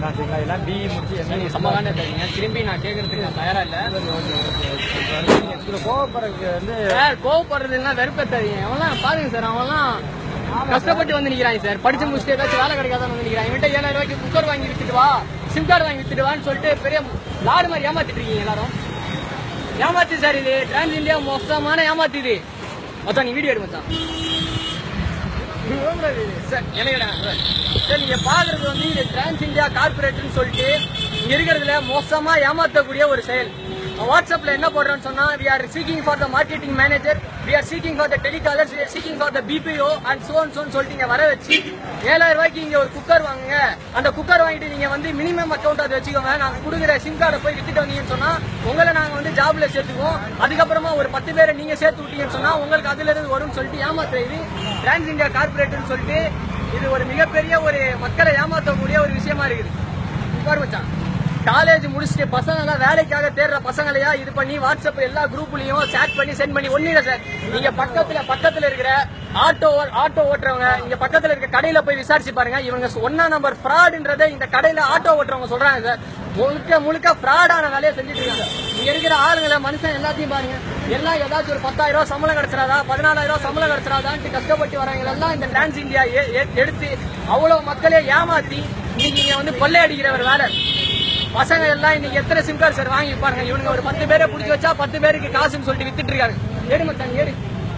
நான் சரிங்களா? எல்லாம் பிஇ முடிச்சு என்ன தரீங்க திரும்பி நான் கேட்கறதுக்கு நான் தயாரா இல்ல. கோவப்படுறதுக்கு வந்து சார் கோவப்படுறதுன்னா வெறுப்ப தரீங்க அவன்லாம் பாருங்க சார் அவன்லாம் கஷ்டப்பட்டு வந்து நிக்கிறாங்க சார். படிச்சு முடிச்சுட்டு ஏதாச்சும் வேலை கிடைக்காத வந்து நிக்கிறாங்க. இவன்ட்ட ஏழாயிரம் ரூபாய்க்கு குக்கர் வாங்கி வித்துட்டு வா சிம் கார்டு வாங்கி வித்துட்டு வான்னு சொல்லிட்டு பெரிய லாடு மாதிரி ஏமாத்திட்டு இருக்கீங்க எல்லாரும். ஏமாத்து சார் இது. டிரான்ஸ் இந்தியா மொத்தமான ஏமாத்து இது. மொத்தம் நீ வீடியோ எடு மச்சான். சார் இலையடா சார் நீங்க பாக்குறது வந்து இது டிரான்ஸ் இந்தியா கார்பரேட்னு சொல்லிட்டு இங்க இருக்கிறதுல மோசமா ஏமாத்தக்கூடிய ஒரு செயல். வாட்ஸ்அப்ல என்ன போடுறோம்னு சொன்னா we are seeking for the marketing manager we are seeking for the telecallers we are seeking for the BPO and so on on சொல்லிட்டு இங்க வர வச்சு ஏழாயிரம் ரூபாய்க்கு இங்க ஒரு குக்கர் வாங்குங்க. அந்த குக்கர் வாங்கிட்டு நீங்க வந்து மினிமம் அக்கௌண்ட் அதை வச்சுக்கோங்க. நாங்க கொடுக்குற சிம் கார்டை போய் வித்துட்டு வந்தீங்கன்னு சொன்னா உங்களை நாங்க வந்து ஜாப்ல சேர்த்துக்குவோம். அதுக்கப்புறமா ஒரு பத்து பேரை நீங்க சேர்த்து விட்டீங்கன்னு சொன்னா உங்களுக்கு அதுல இருந்து வரும்னு சொல்லிட்டு ஏமாத்துற இது டிரான்ஸ் இந்தியா கார்பரேட்னு சொல்லிட்டு இது ஒரு மிகப்பெரிய ஒரு மக்களை ஏமாற்றக்கூடிய ஒரு விஷயமா இருக்குது. உட்கார் மச்சான். காலேஜ் முடிச்சுட்டு பசங்க எல்லாம் வேலைக்காக தேடுற பசங்களையா இது பண்ணி வாட்ஸ்அப் எல்லா குரூப்லயும் சேட் பண்ணி சென்ட் பண்ணி ஒண்ணு சார் நீங்க பக்கத்துல பக்கத்துல இருக்கிற ஆட்டோ ஆட்டோ ஓட்டுறவங்க இங்க பக்கத்துல இருக்க கடையில போய் விசாரிச்சு பாருங்க. இவங்க ஒன்னா நம்பர் ஃப்ராடுன்றதை இந்த கடையில ஆட்டோ ஓட்டுறவங்க சொல்றாங்க சார் முழுக்க முழுக்க ஃப்ராடான வேலையை செஞ்சுட்டு இருக்காங்க இங்க இருக்கிற ஆளுங்களை மனுஷன் எல்லாத்தையும் பாருங்க. எல்லாம் ஏதாச்சும் ஒரு பத்தாயிரம் ரூபாய் சம்பளம் கிடைச்சிடாதா பதினாலாயிரம் ரூபாய் சம்பளம் கிடைச்சிடாதான்ட்டு கஷ்டப்பட்டு வரவங்க எல்லாம் இந்த டான்ஸ் இந்தியா எடுத்து அவ்வளவு மக்களே ஏமாத்தி நீங்க வந்து கொள்ளையடிக்கிற ஒரு வேலை. பசங்க எல்லாம் இன்னைக்கு எத்தனை சிம் கார்டு சார் வாங்கி பாருங்க. இவனுங்க ஒரு பத்து பேரை பிடிச்சி வச்சா பத்து பேருக்கு காசுன்னு சொல்லிட்டு வித்துட்டு இருக்காங்க. ஏடு மச்சான் ஏடு.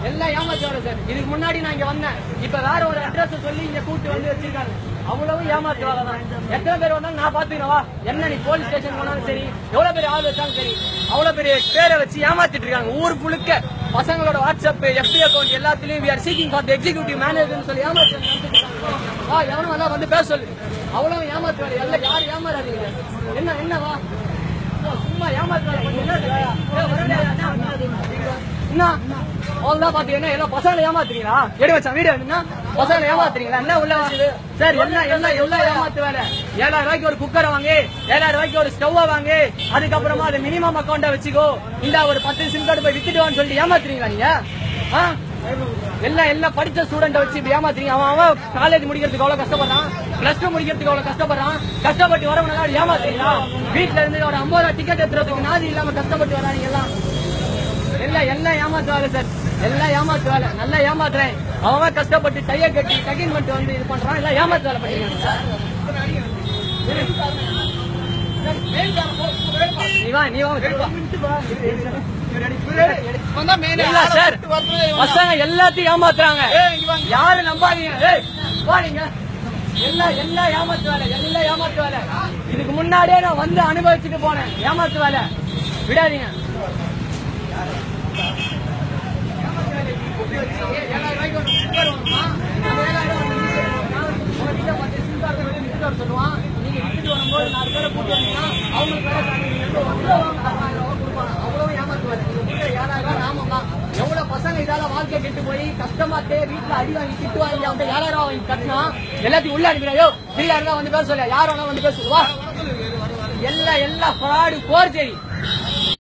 எல்லாம் ஏமாத்தி சார் இதுக்கு முன்னாடி நான் இங்க வந்தேன். இப்ப வேற ஒரு அட்ரஸ் சொல்லி இங்க கூட்டு வந்து வச்சிருக்காங்க. அவ்வளவு ஏமாத்து தான். எத்தனை பேர் வந்தாலும் நான் பாத்துக்கிறவா என்ன நீ போலீஸ் ஸ்டேஷன் போனாலும் சரி எவ்வளவு பெரிய ஆள் வச்சாலும் சரி அவ்வளவு பெரிய பேரை வச்சு ஏமாத்திட்டு இருக்காங்க. ஊர் புழுக்க பசங்களோட வாட்ஸ்அப் எஃபி அக்கௌண்ட் எல்லாத்துலயும் we are seeking for the executive manager சொல்லி ஏமாத்தி வா எவனும் வந்து பேச சொல்லு. அவ்வளவு ஏமாத்து எல்லாம் யாரும் ஏமாறாதீங்க. என்ன என்னவா சும்மா ஏமாத்து என்ன? இருக்கு? ஏய், வரலையா? என்ன பசங்களை ஏமாத்துறீங்களா? எடு வச்சா வீடியோ என்ன? பசங்களை ஏமாத்துறீங்களா? என்ன உள்ள வாங்குது? சார் என்ன என்ன எல்லாம் ஏமாத்து ஏழாயிரம் ரூபாய்க்கு ஒரு குக்கரை வாங்கி. ஏழாயிரம் ரூபாய்க்கு ஒரு ஸ்டவ்வை வாங்கு. அதுக்கப்புறமா அது மினிமம் அக்கௌண்ட்டை வச்சுக்கோ. இந்த ஒரு பத்து சிம் கார்டு போய் வித்துட்டுவான்னு சொல்லிட்டு ஏமாத்துறீங்களா நீங்க? எல்லாம் எல்லாம் படிச்ச ஸ்டூடெண்ட் வச்சு ஏமாத்துறீங்க அவன் அவன் காலேஜ் முடிக்கிறதுக்கு அவ்வளவு கஷ்டப்படுறான் பிளஸ் டூ முடிக்கிறதுக்கு அவ்வளவு கஷ்டப்படுறான் கஷ்டப்பட்டு வரவங்க ஏமாத்துறீங்களா வீட்டுல இருந்து ஒரு ஐம்பது ரூபா டிக்கெட் எடுத்துறதுக்கு நாதி இல்லாம கஷ்டப்பட்டு வராங்க எல்லாம் எல்லாம் எல்லாம் ஏமாத்து சார் எல்லாம் ஏமாத்து நல்லா ஏமாத்துறேன் அவன் கஷ்டப்பட்டு டைய கட்டி டகின் பண்ணிட்டு வந்து இது பண்றான் எல்லாம் ஏமாத்து வேலை சார் வா நீ வா சார். பசங்க எல்லாத்தையும் ஏமாத்துறாங்க. யாரு நம்பாதீங்க. எல்லாம் எல்லாம் ஏமாத்து வேலை எல்லாம் ஏமாத்து வேலை இதுக்கு முன்னாடியே நான் வந்து அனுபவிச்சுட்டு போனேன். ஏமாத்து வேலை விடாதீங்க சொல்லுவான். நீங்க வித்துட்டு வரும்போது நாலு பேரை கூட்டி வந்தீங்கன்னா அவங்களுக்கு வேலை தரணும். நீங்க எவ்வளவு வந்து ஆயிரம் ரூபாய் கொடுப்பாங்க. அவ்வளவு ஏமாத்துவாரு. நீங்க கொடுக்குற ஏழாயிரம் ரூபாய் நாமம் தான். எவ்வளவு பசங்க இதால வாழ்க்கை கெட்டு போய் கஷ்டமாட்டு வீட்டுல அடி வாங்கி திட்டு வாங்கி அவங்க ஏழாயிரம் ரூபாய் வாங்கி கட்டினா? எல்லாத்தையும் உள்ள அனுப்பிடுறா ஃப்ரீயா இருந்தா வந்து பேச சொல்ல. யாரும் வேணா வந்து பேசுவா எல்லா எல்லா ஃப்ராடு போர் சரி